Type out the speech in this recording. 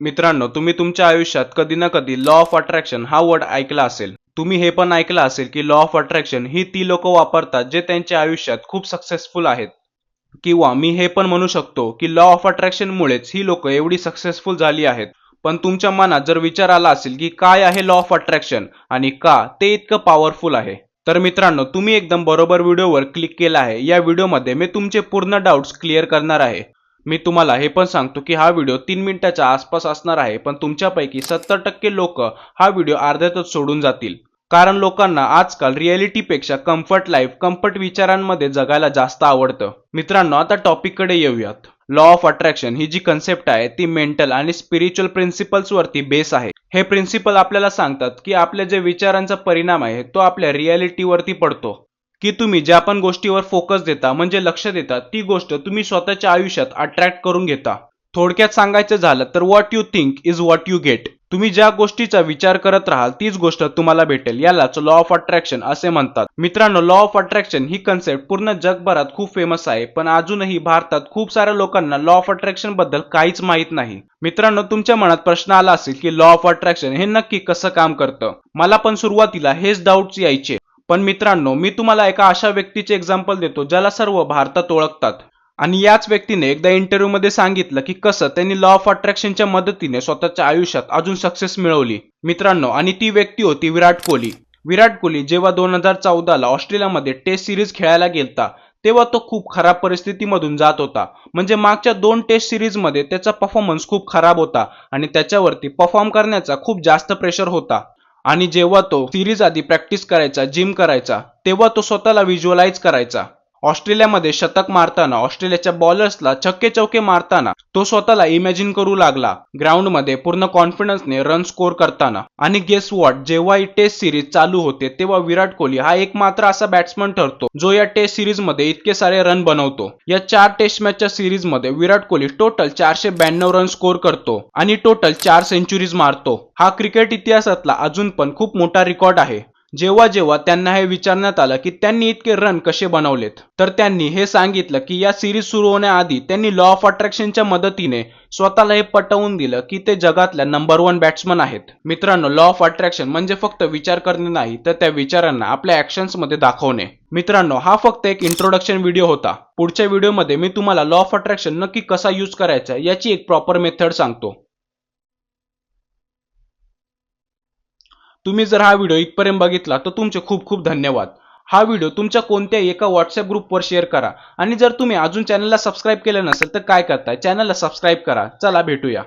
मित्रांनो तुम्ही तुमच्या आयुष्यात कधी ना कधी लॉ ऑफ अट्रॅक्शन हा वर्ड ऐकला असेल. तुम्ही हे पण ऐकलं असेल की लॉ ऑफ अट्रॅक्शन ही ती लोक वापरतात जे त्यांच्या आयुष्यात खूप सक्सेसफुल आहेत. किंवा मी हे पण म्हणू शकतो की लॉ ऑफ अट्रॅक्शनमुळेच ही लोक एवढी सक्सेसफुल झाली आहेत. पण तुमच्या मनात जर विचार आला असेल की काय आहे लॉ ऑफ अट्रॅक्शन आणि का ते इतकं पॉवरफुल आहे. तर मित्रांनो तुम्ही एकदम बरोबर व्हिडिओवर क्लिक केला आहे. या व्हिडिओमध्ये मी तुमचे पूर्ण डाऊट्स क्लिअर करणार आहे. मी तुम्हाला हे पण सांगतो की हा व्हिडिओ तीन मिनिटाच्या आसपास असणार आहे पण तुमच्यापैकी सत्तर टक्के लोक हा व्हिडिओ अर्ध्यातच सोडून जातील. कारण लोकांना आजकाल रियालिटीपेक्षा कम्फर्ट लाईफ कम्फर्ट विचारांमध्ये जगायला जास्त आवडतं. मित्रांनो आता टॉपिककडे येऊयात. लॉ ऑफ अट्रॅक्शन ही जी कन्सेप्ट आहे ती मेंटल आणि स्पिरिच्युअल प्रिन्सिपल्स वरती बेस आहे. हे प्रिन्सिपल आपल्याला सांगतात की आपल्या जे विचारांचा परिणाम आहे तो आपल्या रियालिटीवरती पडतो. की तुम्ही ज्या पण गोष्टीवर फोकस देता म्हणजे लक्ष देता ती गोष्ट तुम्ही स्वतःच्या आयुष्यात अट्रॅक्ट करून घेता. थोडक्यात सांगायचं झालं तर what you think is what you get तुम्ही ज्या गोष्टीचा विचार करत राहाल तीच गोष्ट तुम्हाला भेटेल. यालाच लॉ ऑफ अट्रॅक्शन असे म्हणतात. मित्रांनो लॉ ऑफ अट्रॅक्शन ही कन्सेप्ट पूर्ण जगभरात खूप फेमस आहे पण अजूनही भारतात खूप साऱ्या लोकांना लॉ ऑफ अट्रॅक्शनबद्दल काहीच माहीत नाही. मित्रांनो तुमच्या मनात प्रश्न आला असेल की लॉ ऑफ अट्रॅक्शन हे नक्की कसं काम करतं? मला पण सुरुवातीला हेच डाऊट्स यायचे. पण मित्रांनो मी तुम्हाला एका अशा व्यक्तीचे एक्झाम्पल देतो ज्याला सर्व भारतात ओळखतात. आणि याच व्यक्तीने एकदा इंटरव्ह्यूमध्ये सांगितलं की कसं त्यांनी लॉ ऑफ अट्रॅक्शनच्या मदतीने स्वतःच्या आयुष्यात अजून सक्सेस मिळवली. मित्रांनो आणि ती व्यक्ती होती विराट कोहली. विराट कोहली जेव्हा दोन हजार चौदाला ऑस्ट्रेलियामध्ये टेस्ट सिरीज खेळायला गेलता तेव्हा तो खूप खराब परिस्थितीमधून जात होता. म्हणजे मागच्या दोन टेस्ट सिरीजमध्ये त्याचा परफॉर्मन्स खूप खराब होता आणि त्याच्यावरती परफॉर्म करण्याचा खूप जास्त प्रेशर होता. आणि जेव्हा तो सिरीज आधी प्रॅक्टिस करायचा जिम करायचा तेव्हा तो स्वतःला व्हिज्युअलाइज करायचा. ऑस्ट्रेलियामध्ये शतक मारताना ऑस्ट्रेलियाच्या बॉलर्सला छक्के चौके मारताना तो स्वतःला इमॅजिन करू लागला. ग्राउंडमध्ये पूर्ण कॉन्फिडन्सने रन स्कोर करताना. आणि गेस वॉट जेव्हा ही टेस्ट सिरीज चालू होते तेव्हा विराट कोहली हा एकमात्र असा बॅट्समन ठरतो जो या टेस्ट सिरीजमध्ये इतके सारे रन बनवतो. या चार टेस्ट मॅचच्या सिरीजमध्ये विराट कोहली टोटल चारशे ब्याण्णव रन स्कोर करतो आणि टोटल चार सेंचुरीज मारतो. हा क्रिकेट इतिहासातला अजून पण खूप मोठा रेकॉर्ड आहे. जेव्हा जेव्हा त्यांना हे विचारण्यात आलं की त्यांनी इतके रन कसे बनवलेत तर त्यांनी हे सांगितलं की या सिरीज सुरू होण्याआधी त्यांनी लॉ ऑफ अट्रॅक्शनच्या मदतीने स्वतःला हे पटवून दिलं की ते जगातल्या नंबर वन बॅट्समन आहेत. मित्रांनो लॉ ऑफ अट्रॅक्शन म्हणजे फक्त विचार करणे नाही तर त्या विचारांना आपल्या ऍक्शन्समध्ये दाखवणे. मित्रांनो हा फक्त एक इंट्रोडक्शन व्हिडिओ होता. पुढच्या व्हिडिओमध्ये मी तुम्हाला लॉ ऑफ अट्रॅक्शन नक्की कसा यूज करायचा याची एक प्रॉपर मेथड सांगतो. तुम्ही जर हा व्हिडिओ इथपर्यंत बघितला तर तुमचे खूप खूप धन्यवाद. हा व्हिडिओ तुमच्या कोणत्याही एका व्हॉट्सअप ग्रुपवर शेअर करा. आणि जर तुम्ही अजून चॅनलला सबस्क्राईब केलं नसेल तर काय करताय? चॅनलला सबस्क्राईब करा. चला भेटूया.